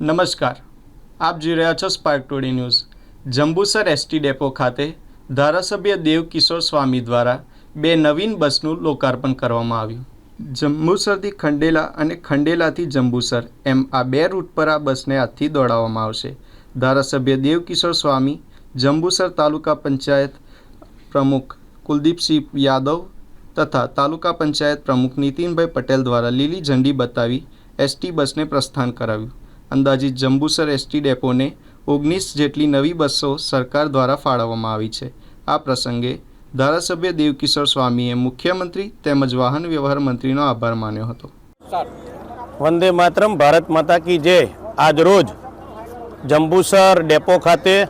નમસ્કાર. આપ જોઈ રહ્યા છો Spark Today News Jambusar ST depot ખાતે ધારાસભ્ય દેવકિશોર સ્વામી દ્વારા બે નવીન બસનું લોકાર્પણ કરવામાં આવ્યું. જંબુસરથી ખંડેલા અને ખંડેલાથી જંબુસર એમ આ બે રૂટ પર આ બસને આજથી દોડાવવામાં આવશે. ધારાસભ્ય દેવકિશોર સ્વામી, જંબુસર તાલુકા પંચાયત પ્રમુખ કુલદીપસિંહ યાદવ તથા તાલુકા પંચાયત પ્રમુખ નીતિનભાઈ પટેલ દ્વારા લીલી ઝંડી બતાવી એસટી બસને પ્રસ્થાન કરાવ્યું. અંદાજિત જંબુસર એસટી ડેપોને ઓગણીસ જેટલી નવી બસો સરકાર દ્વારા ફાળવવામાં આવી છે. આ પ્રસંગે ધારાસભ્ય દેવકિશોર સ્વામીએ મુખ્યમંત્રી તેમજ વાહન વ્યવહાર મંત્રીનો આભાર માન્યો હતો. વંદે માતરમ ભારત માતા કી જય. આજ રોજ જંબુસર ડેપો ખાતે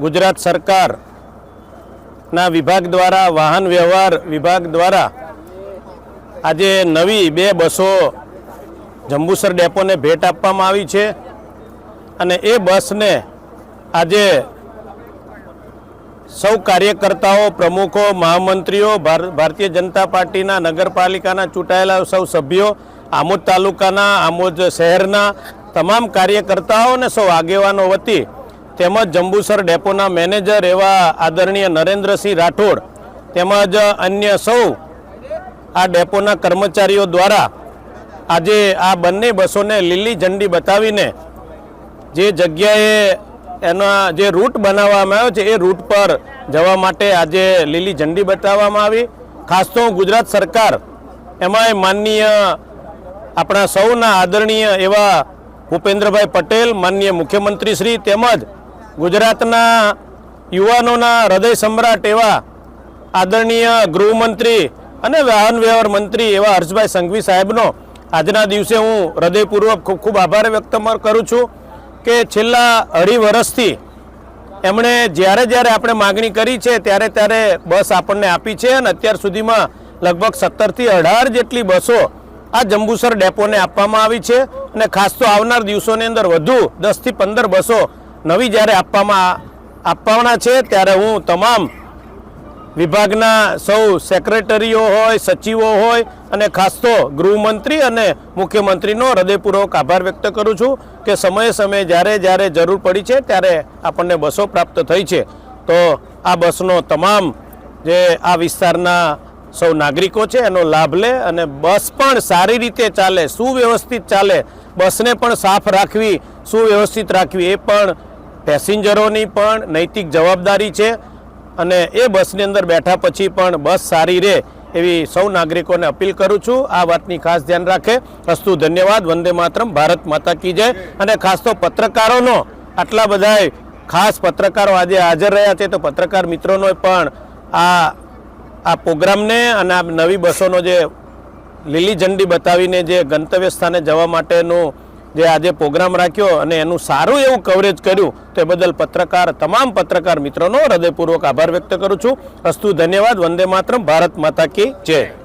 ગુજરાત સરકારના વિભાગ દ્વારા વાહન વ્યવહાર વિભાગ દ્વારા આજે નવી બે બસો જંબુસર ડેપોને ભેટ આપવામાં આવી છે અને એ બસને આજે સૌ કાર્યકર્તાઓ, પ્રમુખો, મહામંત્રીઓ, ભાર- ભારતીય જનતા પાર્ટીના નગરપાલિકાના ચૂંટાયેલા સૌ સભ્યો, આમોદ તાલુકાના, આમોદ શહેરના તમામ કાર્યકર્તાઓ અને સૌ આગેવાનો વતી તેમજ જંબુસર ડેપોના મેનેજર એવા આદરણીય નરેન્દ્રસિંહ રાઠોડ તેમજ અન્ય સૌ આ ડેપોના કર્મચારીઓ દ્વારા આજે આ બંને બસોને લીલી ઝંડી બતાવીને જે જગ્યાએ એના જે રૂટ બનાવવામાં આવ્યો છે, એ રૂટ પર જવા માટે આજે લીલી ઝંડી બતાવવામાં આવી. ખાસ તો ગુજરાત સરકાર એમાંય માનનીય આપણા સૌના આદરણીય એવા ભૂપેન્દ્રભાઈ પટેલ, માનનીય મુખ્યમંત્રી શ્રી તેમજ ગુજરાતના યુવાનોના હૃદય સમ્રાટ એવા આદરણીય ગૃહમંત્રી અને વાહન વ્યવહાર મંત્રી એવા હર્ષભાઈ સંઘવી સાહેબનો આજના દિવસે હું હૃદયપૂર્વક ખૂબ ખૂબ આભાર વ્યક્ત કરું છું કે છેલ્લા અઢી વર્ષથી એમણે જ્યારે જ્યારે આપણે માગણી કરી છે, ત્યારે ત્યારે બસ આપણને આપી છે અને અત્યાર સુધીમાં લગભગ સત્તરથી અઢાર જેટલી બસો આ જંબુસર ડેપોને આપવામાં આવી છે અને ખાસ તો આવનાર દિવસોની અંદર વધુ દસથી પંદર બસો નવી જ્યારે આપવામાં આપવાના છે, ત્યારે હું તમામ વિભાગના સૌ સેક્રેટરીઓ હોય, સચિવો હોય અને ખાસ તો ગૃહમંત્રી અને મુખ્યમંત્રીનો હૃદયપૂર્વક આભાર વ્યક્ત કરું છું કે સમયે સમયે જ્યારે જ્યારે જરૂર પડી છે ત્યારે આપણને બસો પ્રાપ્ત થઈ છે. તો આ બસનો તમામ જે આ વિસ્તારના સૌ નાગરિકો છે એનો લાભ લે અને બસ પણ સારી રીતે ચાલે, સુવ્યવસ્થિત ચાલે. બસને પણ સાફ રાખવી, સુવ્યવસ્થિત રાખવી એ પણ પેસેન્જરોની પણ નૈતિક જવાબદારી છે. અને એ બસની અંદર બેઠા પછી પણ બસ સારી રહે એવી સૌ નાગરિકોને અપીલ કરું છું. આ વાતની ખાસ ધ્યાન રાખે. અસ્તુ ધન્યવાદ. વંદે માતરમ. ભારત માતા કી જય. અને ખાસ તો પત્રકારોનો આટલા બધા ખાસ પત્રકારો આજે હાજર રહ્યા છે. તો પત્રકાર મિત્રોનો પણ આ આ પ્રોગ્રામને અને આ નવી બસોનો જે લીલી ઝંડી બતાવીને જે ગંતવ્ય સ્થાને જવા માટેનું જે આજે પ્રોગ્રામ રાખ્યો અને એનું સારું એવું કવરેજ કર્યું, તે બદલ પત્રકાર, તમામ પત્રકાર મિત્રોનો હૃદયપૂર્વક આભાર વ્યક્ત કરું છું. અસ્તુ ધન્યવાદ, વંદે માતરમ, ભારત માતા કી જય.